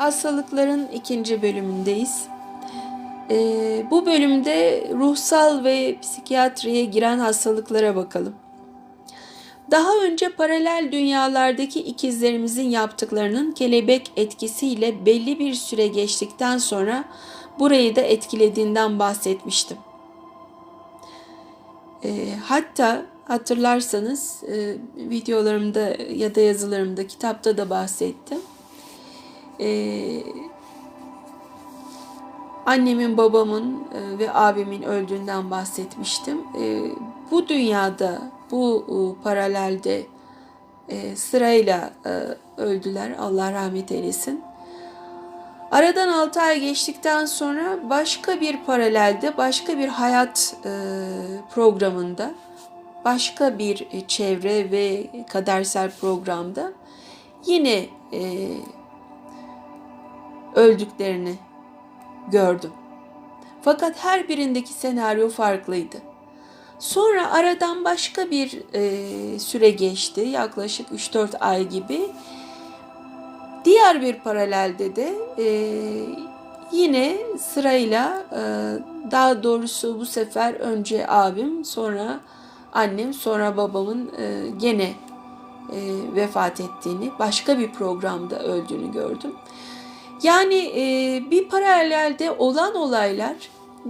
Hastalıkların ikinci bölümündeyiz. Ee, bu bölümde ruhsal ve psikiyatriye giren hastalıklara bakalım. Daha önce paralel dünyalardaki ikizlerimizin yaptıklarının kelebek etkisiyle belli bir süre geçtikten sonra burayı da etkilediğinden bahsetmiştim. Ee, hatta hatırlarsanız e, videolarımda ya da yazılarımda, kitapta da bahsettim. Ee, annemin, babamın e, ve abimin öldüğünden bahsetmiştim. Ee, bu dünyada, bu e, paralelde e, sırayla e, öldüler. Allah rahmet eylesin. Aradan 6 ay geçtikten sonra başka bir paralelde, başka bir hayat e, programında, başka bir çevre ve kadersel programda yine e, öldüklerini gördüm. Fakat her birindeki senaryo farklıydı. Sonra aradan başka bir e, süre geçti, yaklaşık 3-4 ay gibi. Diğer bir paralelde de e, yine sırayla e, daha doğrusu bu sefer önce abim, sonra annem, sonra babamın e, gene e, vefat ettiğini, başka bir programda öldüğünü gördüm. Yani e, bir paralelde olan olaylar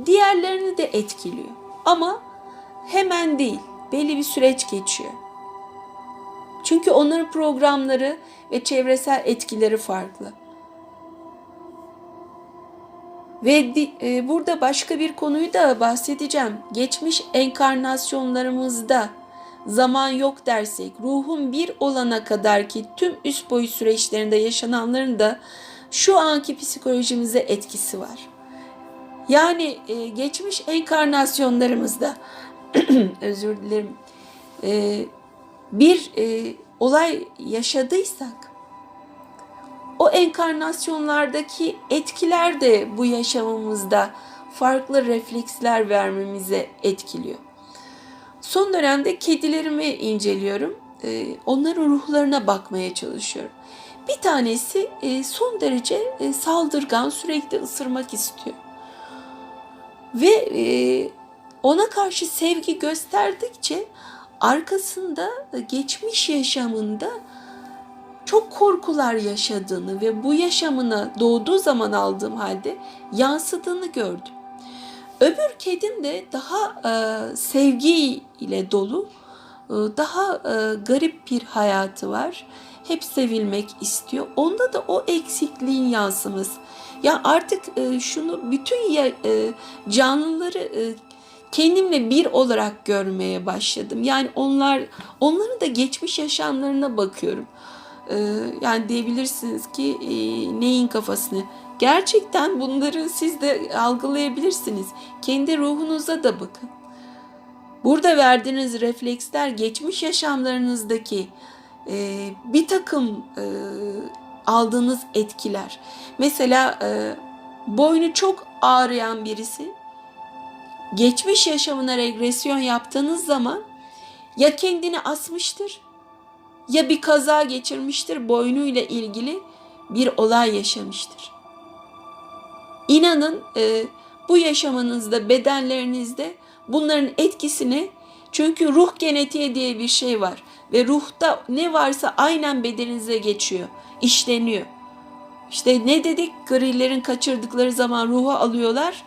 diğerlerini de etkiliyor. Ama hemen değil, belli bir süreç geçiyor. Çünkü onların programları ve çevresel etkileri farklı. Ve e, burada başka bir konuyu da bahsedeceğim. Geçmiş enkarnasyonlarımızda zaman yok dersek, ruhun bir olana kadar ki tüm üst boyut süreçlerinde yaşananların da şu anki psikolojimize etkisi var. Yani e, geçmiş enkarnasyonlarımızda özür dilerim e, bir e, olay yaşadıysak o enkarnasyonlardaki etkiler de bu yaşamımızda farklı refleksler vermemize etkiliyor. Son dönemde kedilerimi inceliyorum. E, onların ruhlarına bakmaya çalışıyorum. Bir tanesi e, son derece e, saldırgan, sürekli ısırmak istiyor. Ve e, ona karşı sevgi gösterdikçe arkasında geçmiş yaşamında çok korkular yaşadığını ve bu yaşamına doğduğu zaman aldığım halde yansıdığını gördüm. Öbür kedim de daha e, sevgi ile dolu, e, daha e, garip bir hayatı var. Hep sevilmek istiyor. Onda da o eksikliğin yansıması. Ya artık e, şunu bütün ya, e, canlıları e, kendimle bir olarak görmeye başladım. Yani onlar onların da geçmiş yaşamlarına bakıyorum. Ee, yani diyebilirsiniz ki e, neyin kafasını. Gerçekten bunları siz de algılayabilirsiniz. Kendi ruhunuza da bakın. Burada verdiğiniz refleksler geçmiş yaşamlarınızdaki e, bir takım e, aldığınız etkiler. Mesela e, boynu çok ağrıyan birisi geçmiş yaşamına regresyon yaptığınız zaman ya kendini asmıştır ya bir kaza geçirmiştir boynuyla ilgili bir olay yaşamıştır. İnanın e, bu yaşamınızda bedenlerinizde bunların etkisini çünkü ruh genetiği diye bir şey var ve ruhta ne varsa aynen bedeninize geçiyor, işleniyor. İşte ne dedik grillerin kaçırdıkları zaman ruhu alıyorlar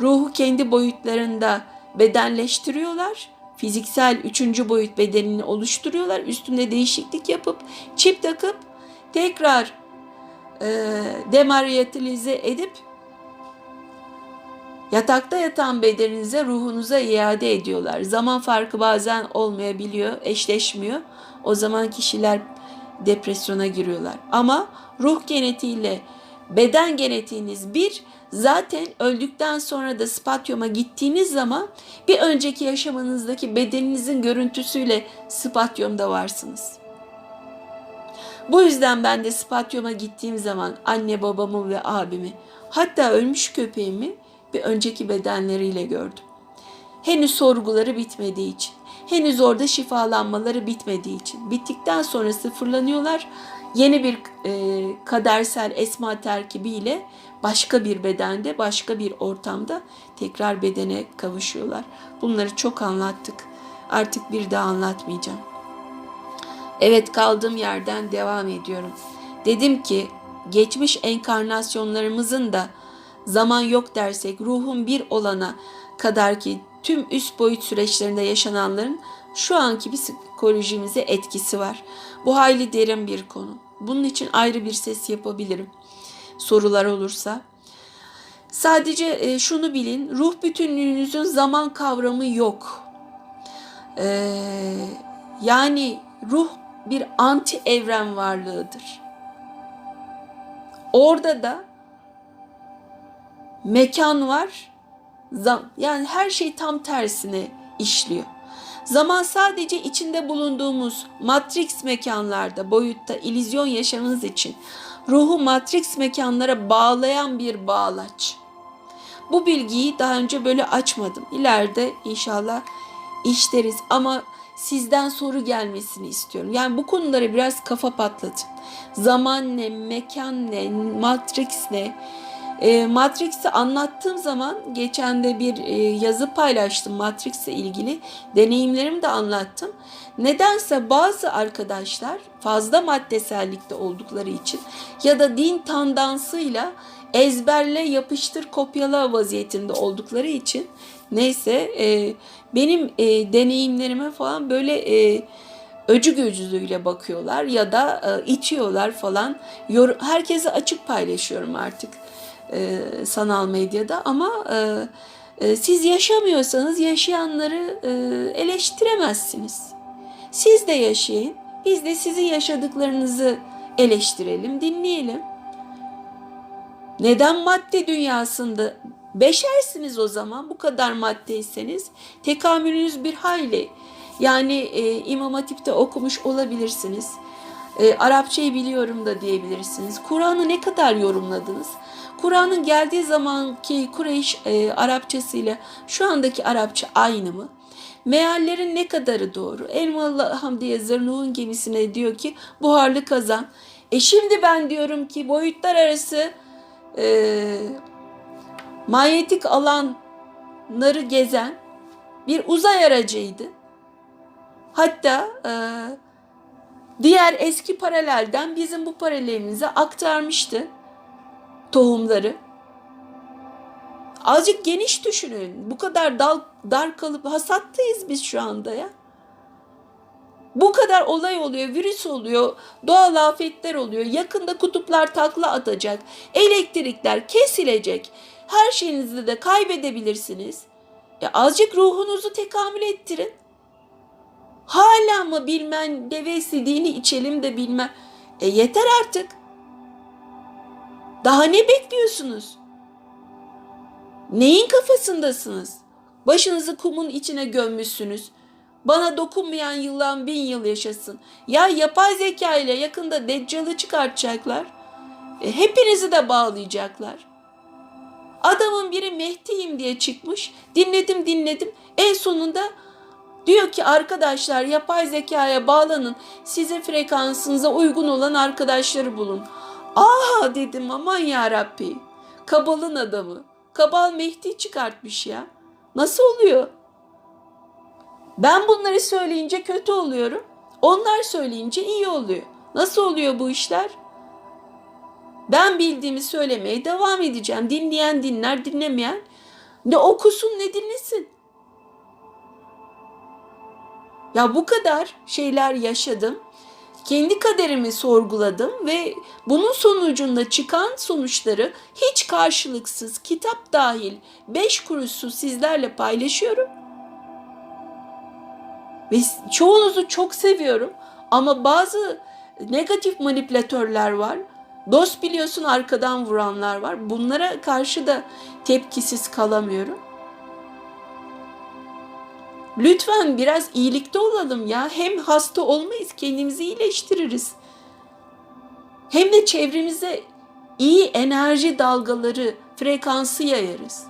ruhu kendi boyutlarında bedenleştiriyorlar. Fiziksel üçüncü boyut bedenini oluşturuyorlar. Üstünde değişiklik yapıp çip takıp tekrar e, demaryatilize edip yatakta yatan bedeninize ruhunuza iade ediyorlar. Zaman farkı bazen olmayabiliyor, eşleşmiyor. O zaman kişiler depresyona giriyorlar. Ama ruh genetiğiyle beden genetiğiniz bir, Zaten öldükten sonra da spatyoma gittiğiniz zaman bir önceki yaşamınızdaki bedeninizin görüntüsüyle spatyomda varsınız. Bu yüzden ben de spatyoma gittiğim zaman anne babamı ve abimi hatta ölmüş köpeğimi bir önceki bedenleriyle gördüm. Henüz sorguları bitmediği için, henüz orada şifalanmaları bitmediği için. Bittikten sonra sıfırlanıyorlar. yeni bir e, kadersel esma terkibiyle başka bir bedende, başka bir ortamda tekrar bedene kavuşuyorlar. Bunları çok anlattık. Artık bir daha anlatmayacağım. Evet kaldığım yerden devam ediyorum. Dedim ki geçmiş enkarnasyonlarımızın da zaman yok dersek ruhun bir olana kadar ki tüm üst boyut süreçlerinde yaşananların şu anki psikolojimize etkisi var. Bu hayli derin bir konu. Bunun için ayrı bir ses yapabilirim. Sorular olursa. Sadece e, şunu bilin, ruh bütünlüğünüzün zaman kavramı yok. Ee, yani ruh bir anti evren varlığıdır. Orada da mekan var. Zam yani her şey tam tersine işliyor. Zaman sadece içinde bulunduğumuz matrix mekanlarda, boyutta illüzyon yaşamınız için ruhu matrix mekanlara bağlayan bir bağlaç. Bu bilgiyi daha önce böyle açmadım. İleride inşallah işleriz ama sizden soru gelmesini istiyorum. Yani bu konulara biraz kafa patlatın. Zaman ne, mekan ne, matrix ne? E, Matrix'i anlattığım zaman geçen de bir e, yazı paylaştım Matrix'le ilgili. Deneyimlerimi de anlattım. Nedense bazı arkadaşlar fazla maddesellikte oldukları için ya da din tandansıyla ezberle yapıştır kopyala vaziyetinde oldukları için neyse e, benim e, deneyimlerime falan böyle e, öcü gözlüğüyle bakıyorlar ya da e, itiyorlar falan. Yor herkese açık paylaşıyorum artık e, sanal medyada ama e, e, siz yaşamıyorsanız yaşayanları e, eleştiremezsiniz. Siz de yaşayın. Biz de sizin yaşadıklarınızı eleştirelim, dinleyelim. Neden madde dünyasında beşersiniz o zaman bu kadar maddeyseniz tekamülünüz bir hayli yani e, İmam Hatip'te okumuş olabilirsiniz. E, Arapçayı biliyorum da diyebilirsiniz. Kur'an'ı ne kadar yorumladınız? Kur'an'ın geldiği zamanki Kureyş e, Arapçasıyla şu andaki Arapça aynı mı? Meallerin ne kadarı doğru? Elmalı Hamdiye Zırnuh'un gemisine diyor ki buharlı kazan. E şimdi ben diyorum ki boyutlar arası e, manyetik alanları gezen bir uzay aracıydı. Hatta e, diğer eski paralelden bizim bu paralelimize aktarmıştı tohumları. Azıcık geniş düşünün. Bu kadar dal, dar kalıp hasattayız biz şu anda ya. Bu kadar olay oluyor, virüs oluyor, doğal afetler oluyor. Yakında kutuplar takla atacak, elektrikler kesilecek. Her şeyinizi de kaybedebilirsiniz. E azıcık ruhunuzu tekamül ettirin. Hala mı bilmem deve istediğini içelim de bilmem. E yeter artık. Daha ne bekliyorsunuz? Neyin kafasındasınız? Başınızı kumun içine gömmüşsünüz. Bana dokunmayan yıllan bin yıl yaşasın. Ya yapay zeka ile yakında Deccal'ı çıkartacaklar. E, hepinizi de bağlayacaklar. Adamın biri Mehdi'yim diye çıkmış. Dinledim dinledim. En sonunda diyor ki arkadaşlar yapay zekaya bağlanın. Sizin frekansınıza uygun olan arkadaşları bulun. Aa dedim aman ya Rabbi. Kabal'ın adamı. Kabal Mehdi çıkartmış ya. Nasıl oluyor? Ben bunları söyleyince kötü oluyorum. Onlar söyleyince iyi oluyor. Nasıl oluyor bu işler? Ben bildiğimi söylemeye devam edeceğim. Dinleyen dinler, dinlemeyen ne okusun ne dinlesin. Ya bu kadar şeyler yaşadım. Kendi kaderimi sorguladım ve bunun sonucunda çıkan sonuçları hiç karşılıksız kitap dahil beş kuruşsuz sizlerle paylaşıyorum. Ve çoğunuzu çok seviyorum ama bazı negatif manipülatörler var. Dost biliyorsun arkadan vuranlar var. Bunlara karşı da tepkisiz kalamıyorum. Lütfen biraz iyilikte olalım ya. Hem hasta olmayız, kendimizi iyileştiririz. Hem de çevremize iyi enerji dalgaları, frekansı yayarız.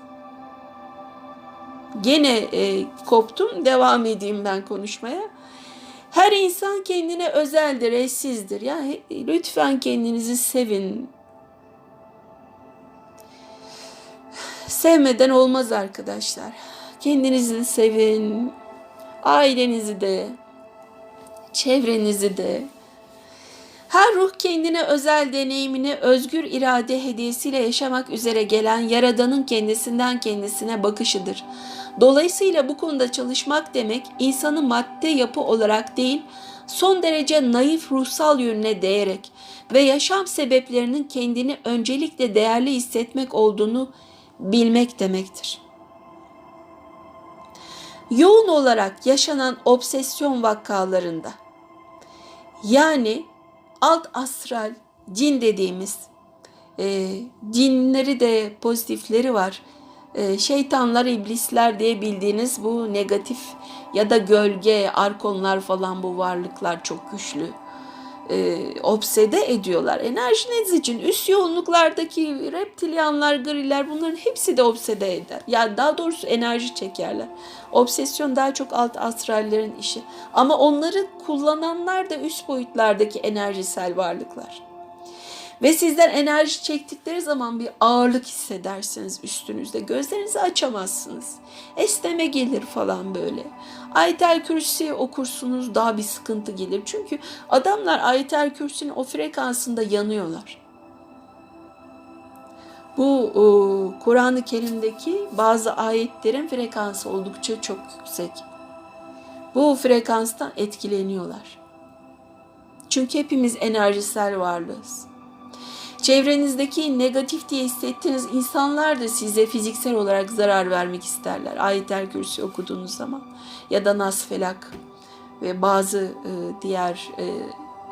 Gene e, koptum, devam edeyim ben konuşmaya. Her insan kendine özeldir, eşsizdir. Yani lütfen kendinizi sevin. Sevmeden olmaz arkadaşlar. Kendinizi sevin. Ailenizi de, çevrenizi de. Her ruh kendine özel deneyimini özgür irade hediyesiyle yaşamak üzere gelen Yaradan'ın kendisinden kendisine bakışıdır. Dolayısıyla bu konuda çalışmak demek insanı madde yapı olarak değil, son derece naif ruhsal yönüne değerek ve yaşam sebeplerinin kendini öncelikle değerli hissetmek olduğunu bilmek demektir. Yoğun olarak yaşanan obsesyon vakalarında yani alt astral cin dediğimiz e, cinleri de pozitifleri var. E, şeytanlar, iblisler diye bildiğiniz bu negatif ya da gölge, arkonlar falan bu varlıklar çok güçlü. E, obsede ediyorlar. Enerjiniz için üst yoğunluklardaki reptilyanlar, griler bunların hepsi de obsede eder. Yani daha doğrusu enerji çekerler. Obsesyon daha çok alt astrallerin işi. Ama onları kullananlar da üst boyutlardaki enerjisel varlıklar. Ve sizden enerji çektikleri zaman bir ağırlık hissedersiniz üstünüzde. Gözlerinizi açamazsınız. Esneme gelir falan böyle. Ayetel Kürsi okursunuz daha bir sıkıntı gelir. Çünkü adamlar Ayetel Kürsi'nin o frekansında yanıyorlar. Bu Kur'an-ı Kerim'deki bazı ayetlerin frekansı oldukça çok yüksek. Bu frekanstan etkileniyorlar. Çünkü hepimiz enerjisel varlığız. Çevrenizdeki negatif diye hissettiğiniz insanlar da size fiziksel olarak zarar vermek isterler. Ayetler Kürsi okuduğunuz zaman ya da Nas Felak ve bazı e, diğer e,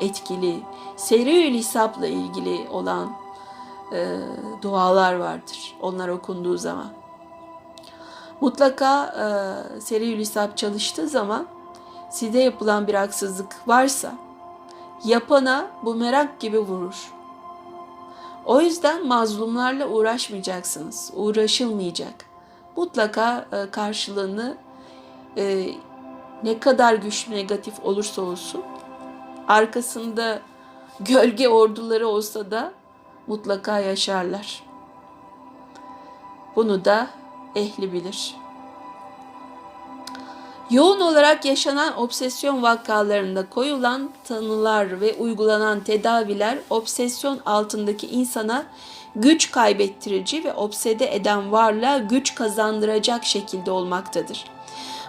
etkili seri hesapla ilgili olan e, dualar vardır. Onlar okunduğu zaman. Mutlaka e, seri hesap çalıştığı zaman size yapılan bir haksızlık varsa yapana bu merak gibi vurur. O yüzden mazlumlarla uğraşmayacaksınız. Uğraşılmayacak. Mutlaka e, karşılığını e, ne kadar güçlü negatif olursa olsun arkasında gölge orduları olsa da mutlaka yaşarlar. Bunu da ehli bilir. Yoğun olarak yaşanan obsesyon vakalarında koyulan tanılar ve uygulanan tedaviler obsesyon altındaki insana güç kaybettirici ve obsede eden varlığa güç kazandıracak şekilde olmaktadır.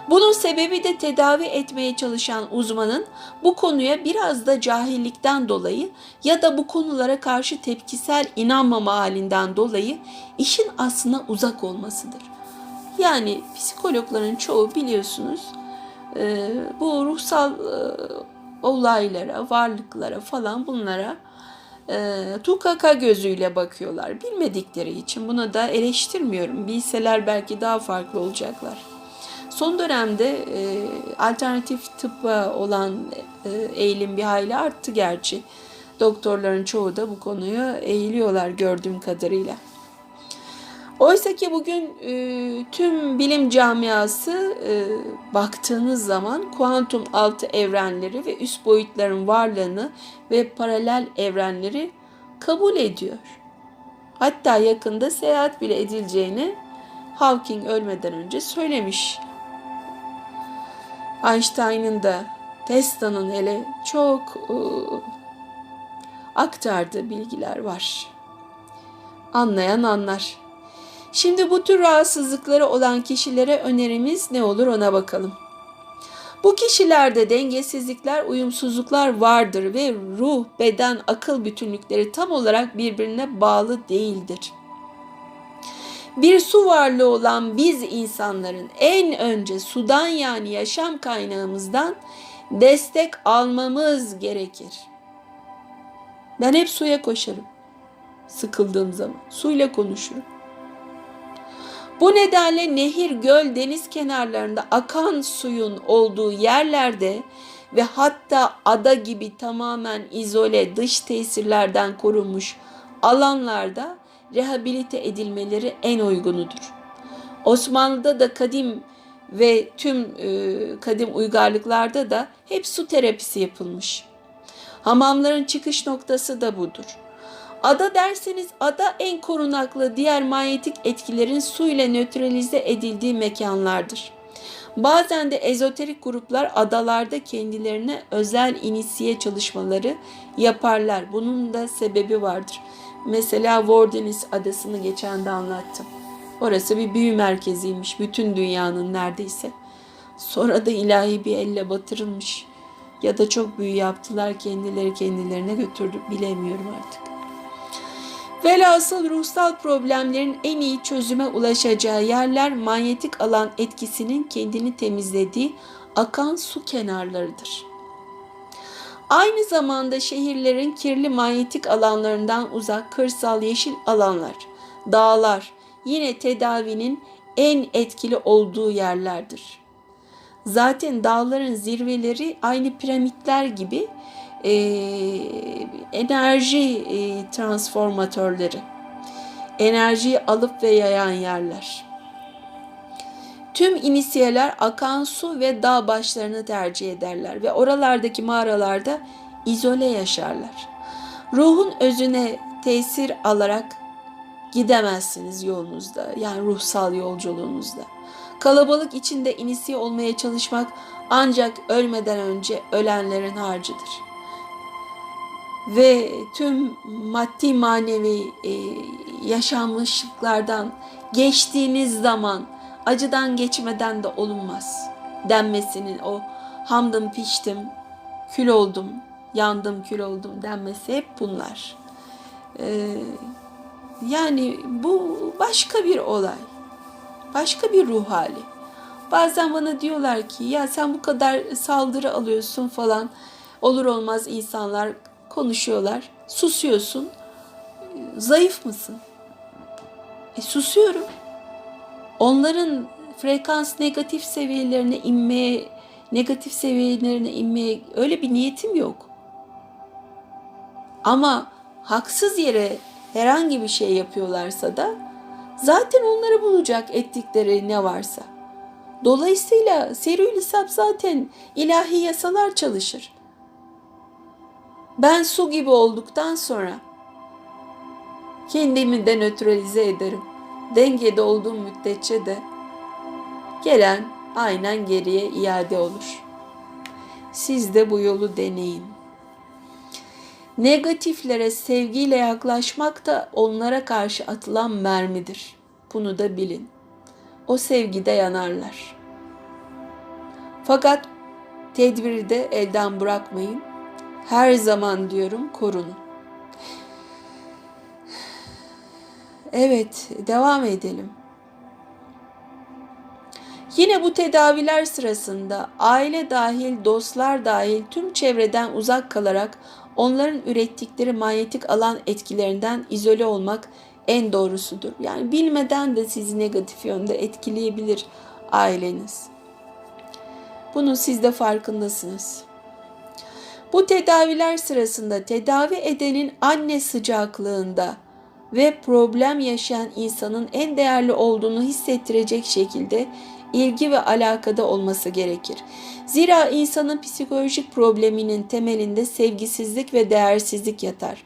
Bunun sebebi de tedavi etmeye çalışan uzmanın bu konuya biraz da cahillikten dolayı ya da bu konulara karşı tepkisel inanmama halinden dolayı işin aslına uzak olmasıdır. Yani psikologların çoğu biliyorsunuz e, bu ruhsal e, olaylara, varlıklara falan bunlara e, tukaka gözüyle bakıyorlar. Bilmedikleri için buna da eleştirmiyorum. Bilseler belki daha farklı olacaklar. Son dönemde e, alternatif tıbba olan e, eğilim bir hayli arttı gerçi. Doktorların çoğu da bu konuyu eğiliyorlar gördüğüm kadarıyla. Oysa ki bugün e, tüm bilim camiası e, baktığınız zaman kuantum altı evrenleri ve üst boyutların varlığını ve paralel evrenleri kabul ediyor. Hatta yakında seyahat bile edileceğini Hawking ölmeden önce söylemiş. Einstein'ın da Tesla'nın hele çok e, aktardığı bilgiler var. Anlayan anlar. Şimdi bu tür rahatsızlıkları olan kişilere önerimiz ne olur ona bakalım. Bu kişilerde dengesizlikler, uyumsuzluklar vardır ve ruh, beden, akıl bütünlükleri tam olarak birbirine bağlı değildir. Bir su varlığı olan biz insanların en önce sudan yani yaşam kaynağımızdan destek almamız gerekir. Ben hep suya koşarım. Sıkıldığım zaman suyla konuşurum. Bu nedenle nehir, göl, deniz kenarlarında akan suyun olduğu yerlerde ve hatta ada gibi tamamen izole dış tesirlerden korunmuş alanlarda rehabilite edilmeleri en uygunudur. Osmanlı'da da kadim ve tüm e, kadim uygarlıklarda da hep su terapisi yapılmış. Hamamların çıkış noktası da budur. Ada derseniz ada en korunaklı diğer manyetik etkilerin su ile nötralize edildiği mekanlardır. Bazen de ezoterik gruplar adalarda kendilerine özel inisiye çalışmaları yaparlar. Bunun da sebebi vardır. Mesela Vordenis adasını geçen de anlattım. Orası bir büyü merkeziymiş bütün dünyanın neredeyse. Sonra da ilahi bir elle batırılmış. Ya da çok büyü yaptılar kendileri kendilerine götürdü bilemiyorum artık. Velhasıl ruhsal problemlerin en iyi çözüme ulaşacağı yerler manyetik alan etkisinin kendini temizlediği akan su kenarlarıdır. Aynı zamanda şehirlerin kirli manyetik alanlarından uzak kırsal yeşil alanlar, dağlar yine tedavinin en etkili olduğu yerlerdir. Zaten dağların zirveleri aynı piramitler gibi e, enerji e, transformatörleri. Enerjiyi alıp ve yayan yerler. Tüm inisiyeler akan su ve dağ başlarını tercih ederler ve oralardaki mağaralarda izole yaşarlar. Ruhun özüne tesir alarak gidemezsiniz yolunuzda yani ruhsal yolculuğunuzda. Kalabalık içinde inisiye olmaya çalışmak ancak ölmeden önce ölenlerin harcıdır. Ve tüm maddi manevi e, yaşanmışlıklardan geçtiğiniz zaman acıdan geçmeden de olunmaz denmesinin o hamdım piştim, kül oldum, yandım kül oldum denmesi hep bunlar. Ee, yani bu başka bir olay. Başka bir ruh hali. Bazen bana diyorlar ki ya sen bu kadar saldırı alıyorsun falan. Olur olmaz insanlar konuşuyorlar. Susuyorsun. Zayıf mısın? E susuyorum. Onların frekans negatif seviyelerine inmeye, negatif seviyelerine inmeye öyle bir niyetim yok. Ama haksız yere herhangi bir şey yapıyorlarsa da zaten onları bulacak ettikleri ne varsa. Dolayısıyla serül hesap zaten ilahi yasalar çalışır. Ben su gibi olduktan sonra kendimi de nötralize ederim. Dengede olduğum müddetçe de gelen aynen geriye iade olur. Siz de bu yolu deneyin. Negatiflere sevgiyle yaklaşmak da onlara karşı atılan mermidir. Bunu da bilin. O sevgide yanarlar. Fakat tedbiri de elden bırakmayın. Her zaman diyorum korunun. Evet, devam edelim. Yine bu tedaviler sırasında aile dahil, dostlar dahil tüm çevreden uzak kalarak onların ürettikleri manyetik alan etkilerinden izole olmak en doğrusudur. Yani bilmeden de sizi negatif yönde etkileyebilir aileniz. Bunun siz de farkındasınız. Bu tedaviler sırasında tedavi edenin anne sıcaklığında ve problem yaşayan insanın en değerli olduğunu hissettirecek şekilde ilgi ve alakada olması gerekir. Zira insanın psikolojik probleminin temelinde sevgisizlik ve değersizlik yatar.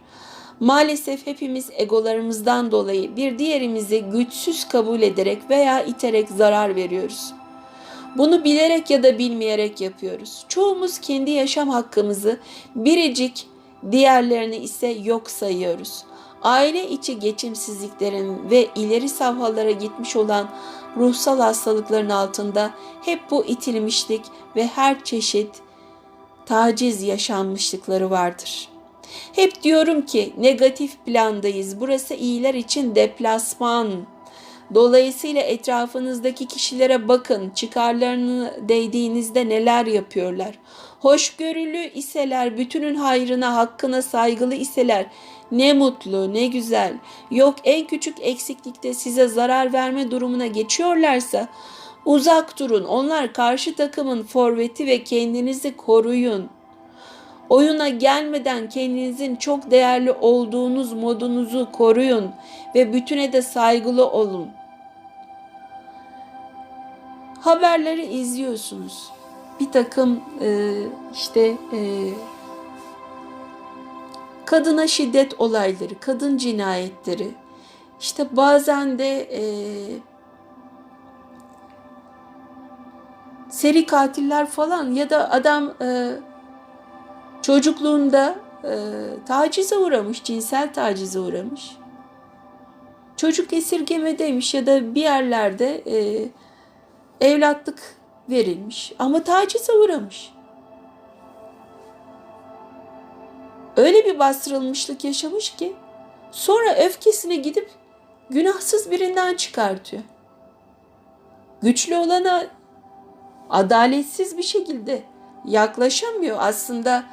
Maalesef hepimiz egolarımızdan dolayı bir diğerimizi güçsüz kabul ederek veya iterek zarar veriyoruz. Bunu bilerek ya da bilmeyerek yapıyoruz. Çoğumuz kendi yaşam hakkımızı biricik, diğerlerini ise yok sayıyoruz. Aile içi geçimsizliklerin ve ileri safhalara gitmiş olan ruhsal hastalıkların altında hep bu itilmişlik ve her çeşit taciz yaşanmışlıkları vardır. Hep diyorum ki negatif plandayız. Burası iyiler için deplasman. Dolayısıyla etrafınızdaki kişilere bakın. Çıkarlarını değdiğinizde neler yapıyorlar. Hoşgörülü iseler, bütünün hayrına, hakkına saygılı iseler ne mutlu, ne güzel. Yok en küçük eksiklikte size zarar verme durumuna geçiyorlarsa uzak durun. Onlar karşı takımın forveti ve kendinizi koruyun. Oyuna gelmeden kendinizin çok değerli olduğunuz modunuzu koruyun ve bütüne de saygılı olun. Haberleri izliyorsunuz. Bir takım e, işte e, kadına şiddet olayları, kadın cinayetleri, işte bazen de e, seri katiller falan ya da adam e, çocukluğunda e, tacize uğramış, cinsel tacize uğramış. Çocuk esirgemedeymiş ya da bir yerlerde e, evlatlık verilmiş ama tacize uğramış. Öyle bir bastırılmışlık yaşamış ki sonra öfkesini gidip günahsız birinden çıkartıyor. Güçlü olana adaletsiz bir şekilde yaklaşamıyor. Aslında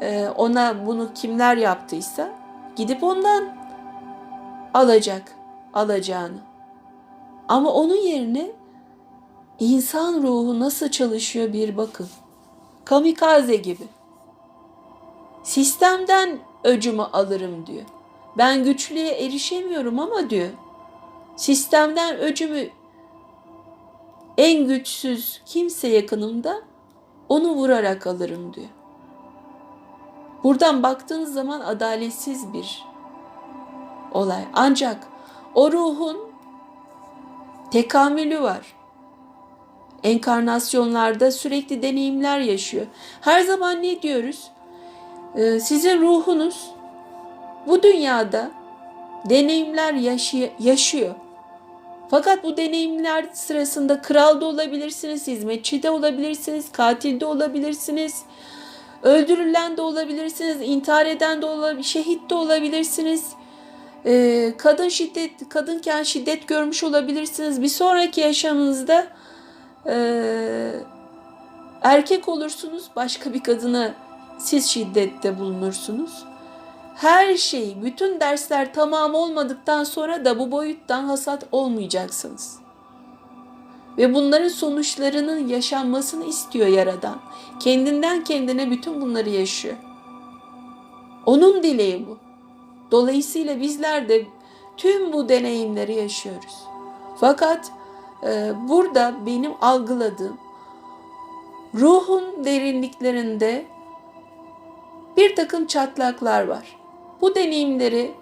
e, ona bunu kimler yaptıysa gidip ondan alacak alacağını. Ama onun yerine insan ruhu nasıl çalışıyor bir bakın. Kamikaze gibi. Sistemden öcümü alırım diyor. Ben güçlüye erişemiyorum ama diyor. Sistemden öcümü en güçsüz kimse yakınımda onu vurarak alırım diyor. Buradan baktığınız zaman adaletsiz bir olay. Ancak o ruhun tekamülü var. Enkarnasyonlarda sürekli deneyimler yaşıyor. Her zaman ne diyoruz? Ee, sizin ruhunuz bu dünyada deneyimler yaşıyor. Fakat bu deneyimler sırasında kral da olabilirsiniz, hizmetçi de olabilirsiniz, katil de olabilirsiniz, öldürülen de olabilirsiniz, intihar eden de olabilir, şehit de olabilirsiniz. Ee, kadın şiddet, kadınken şiddet görmüş olabilirsiniz. Bir sonraki yaşamınızda e, erkek olursunuz, başka bir kadına siz şiddette bulunursunuz. Her şey, bütün dersler tamam olmadıktan sonra da bu boyuttan hasat olmayacaksınız. Ve bunların sonuçlarının yaşanmasını istiyor Yaradan. Kendinden kendine bütün bunları yaşıyor. Onun dileği bu. Dolayısıyla bizler de tüm bu deneyimleri yaşıyoruz. Fakat burada benim algıladığım ruhun derinliklerinde bir takım çatlaklar var. Bu deneyimleri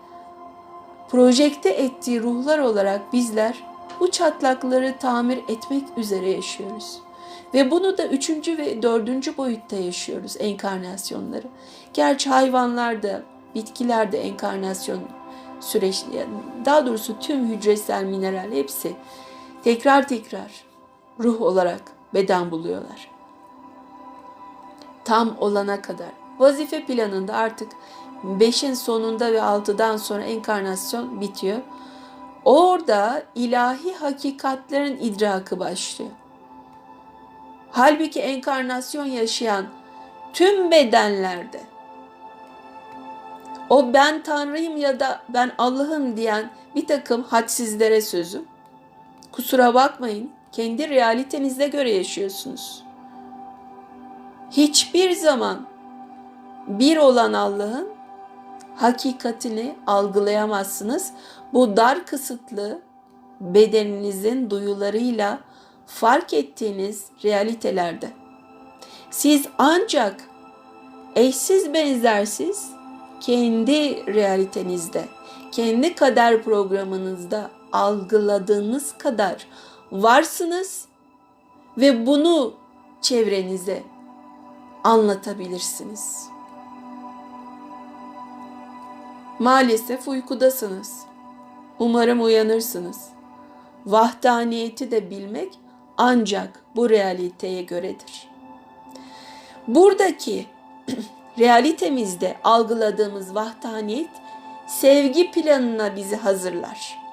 projekte ettiği ruhlar olarak bizler bu çatlakları tamir etmek üzere yaşıyoruz. Ve bunu da üçüncü ve dördüncü boyutta yaşıyoruz enkarnasyonları. Gerçi hayvanlarda, bitkilerde enkarnasyon süreçleri, daha doğrusu tüm hücresel mineral hepsi tekrar tekrar ruh olarak beden buluyorlar. Tam olana kadar. Vazife planında artık 5'in sonunda ve 6'dan sonra enkarnasyon bitiyor. Orada ilahi hakikatlerin idrakı başlıyor. Halbuki enkarnasyon yaşayan tüm bedenlerde o ben Tanrıyım ya da ben Allah'ım diyen bir takım hadsizlere sözüm. Kusura bakmayın, kendi realitenizde göre yaşıyorsunuz. Hiçbir zaman bir olan Allah'ın hakikatini algılayamazsınız. Bu dar kısıtlı bedeninizin duyularıyla fark ettiğiniz realitelerde. Siz ancak eşsiz benzersiz kendi realitenizde, kendi kader programınızda algıladığınız kadar varsınız ve bunu çevrenize anlatabilirsiniz. Maalesef uykudasınız. Umarım uyanırsınız. Vahdaniyeti de bilmek ancak bu realiteye göredir. Buradaki realitemizde algıladığımız vahdaniyet sevgi planına bizi hazırlar.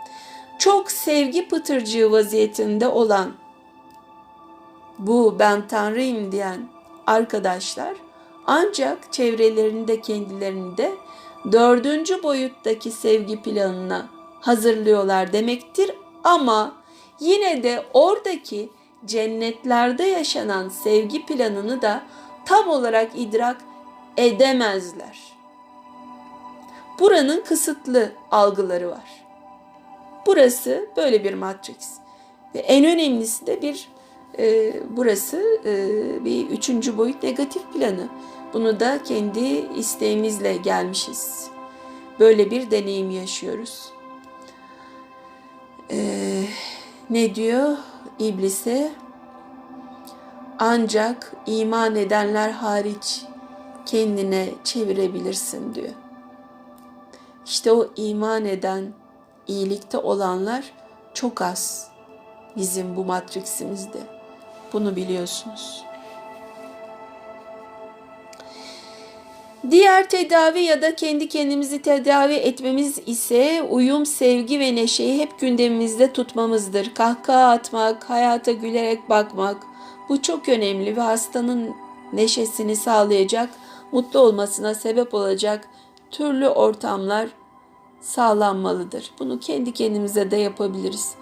Çok sevgi pıtırcığı vaziyetinde olan bu ben tanrıyım diyen arkadaşlar ancak çevrelerinde kendilerinde dördüncü boyuttaki sevgi planına hazırlıyorlar demektir ama yine de oradaki cennetlerde yaşanan sevgi planını da tam olarak idrak edemezler. Buranın kısıtlı algıları var. Burası böyle bir matrix ve en önemlisi de bir e, burası e, bir üçüncü boyut negatif planı. Bunu da kendi isteğimizle gelmişiz. Böyle bir deneyim yaşıyoruz. Ee, ne diyor iblise? Ancak iman edenler hariç kendine çevirebilirsin diyor. İşte o iman eden, iyilikte olanlar çok az bizim bu matriksimizde. Bunu biliyorsunuz. Diğer tedavi ya da kendi kendimizi tedavi etmemiz ise uyum, sevgi ve neşeyi hep gündemimizde tutmamızdır. Kahkaha atmak, hayata gülerek bakmak bu çok önemli ve hastanın neşesini sağlayacak, mutlu olmasına sebep olacak türlü ortamlar sağlanmalıdır. Bunu kendi kendimize de yapabiliriz.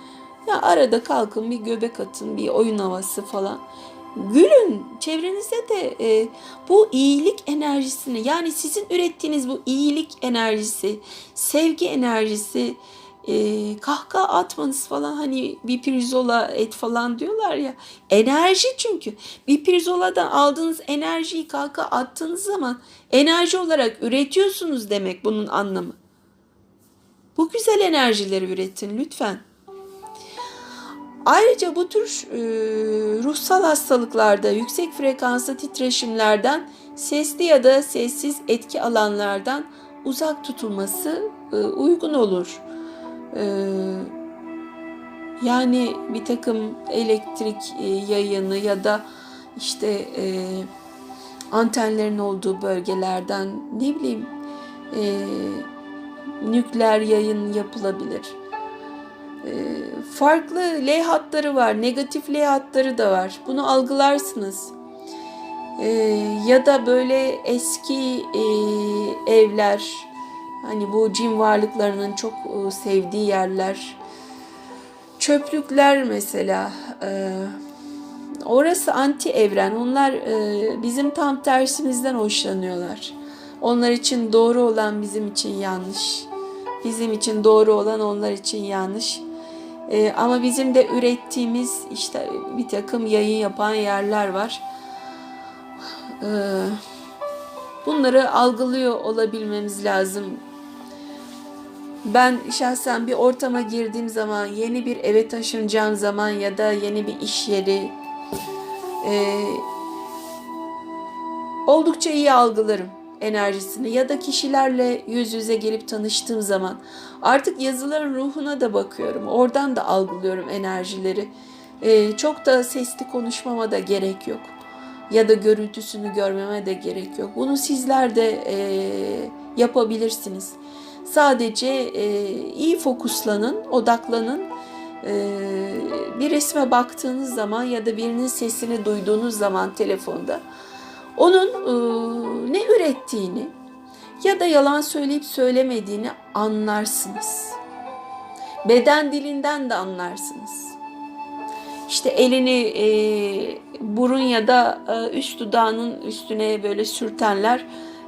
Ya arada kalkın bir göbek atın, bir oyun havası falan. Gülün çevrenize de e, bu iyilik enerjisini yani sizin ürettiğiniz bu iyilik enerjisi, sevgi enerjisi, e, kahkaha atmanız falan hani bir pirzola et falan diyorlar ya enerji çünkü bir pirzoladan aldığınız enerjiyi kahkaha attığınız zaman enerji olarak üretiyorsunuz demek bunun anlamı. Bu güzel enerjileri üretin lütfen. Ayrıca bu tür e, ruhsal hastalıklarda yüksek frekanslı titreşimlerden sesli ya da sessiz etki alanlardan uzak tutulması e, uygun olur. E, yani bir takım elektrik e, yayını ya da işte antenlerin olduğu bölgelerden ne bileyim nükleer yayın yapılabilir farklı L hatları var, negatif L hatları da var. Bunu algılarsınız. Ee, ya da böyle eski e, evler, hani bu cin varlıklarının çok e, sevdiği yerler, çöplükler mesela. E, orası anti evren. Onlar bizim tam tersimizden hoşlanıyorlar. Onlar için doğru olan bizim için yanlış. Bizim için doğru olan onlar için yanlış. Ee, ama bizim de ürettiğimiz işte bir takım yayın yapan yerler var. Ee, bunları algılıyor olabilmemiz lazım. Ben şahsen bir ortama girdiğim zaman, yeni bir eve taşınacağım zaman ya da yeni bir iş yeri e, oldukça iyi algılarım enerjisini ya da kişilerle yüz yüze gelip tanıştığım zaman artık yazıların ruhuna da bakıyorum. Oradan da algılıyorum enerjileri. Ee, çok da sesli konuşmama da gerek yok. Ya da görüntüsünü görmeme de gerek yok. Bunu sizler de e, yapabilirsiniz. Sadece e, iyi fokuslanın, odaklanın. E, bir resme baktığınız zaman ya da birinin sesini duyduğunuz zaman telefonda onun e, ne ürettiğini ya da yalan söyleyip söylemediğini anlarsınız. Beden dilinden de anlarsınız. İşte elini e, burun ya da e, üst dudağının üstüne böyle sürtenler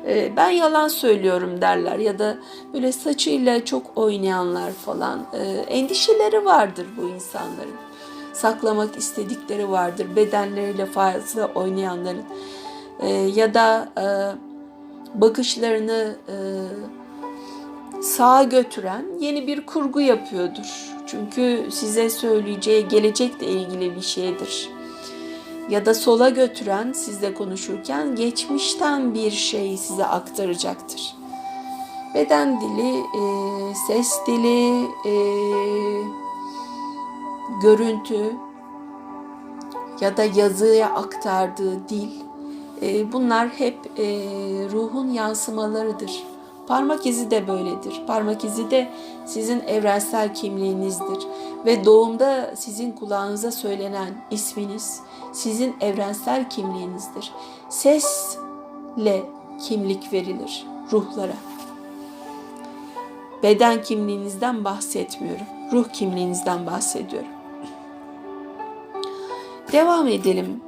e, ben yalan söylüyorum derler ya da böyle saçıyla çok oynayanlar falan e, endişeleri vardır bu insanların. Saklamak istedikleri vardır bedenleriyle fazla oynayanların e, ya da e, bakışlarını e, sağa götüren yeni bir kurgu yapıyordur. Çünkü size söyleyeceği gelecekle ilgili bir şeydir. Ya da sola götüren sizle konuşurken geçmişten bir şey size aktaracaktır. Beden dili, e, ses dili, e, görüntü ya da yazıya aktardığı dil bunlar hep e, ruhun yansımalarıdır. Parmak izi de böyledir. Parmak izi de sizin evrensel kimliğinizdir. Ve doğumda sizin kulağınıza söylenen isminiz sizin evrensel kimliğinizdir. Sesle kimlik verilir ruhlara. Beden kimliğinizden bahsetmiyorum. Ruh kimliğinizden bahsediyorum. Devam edelim.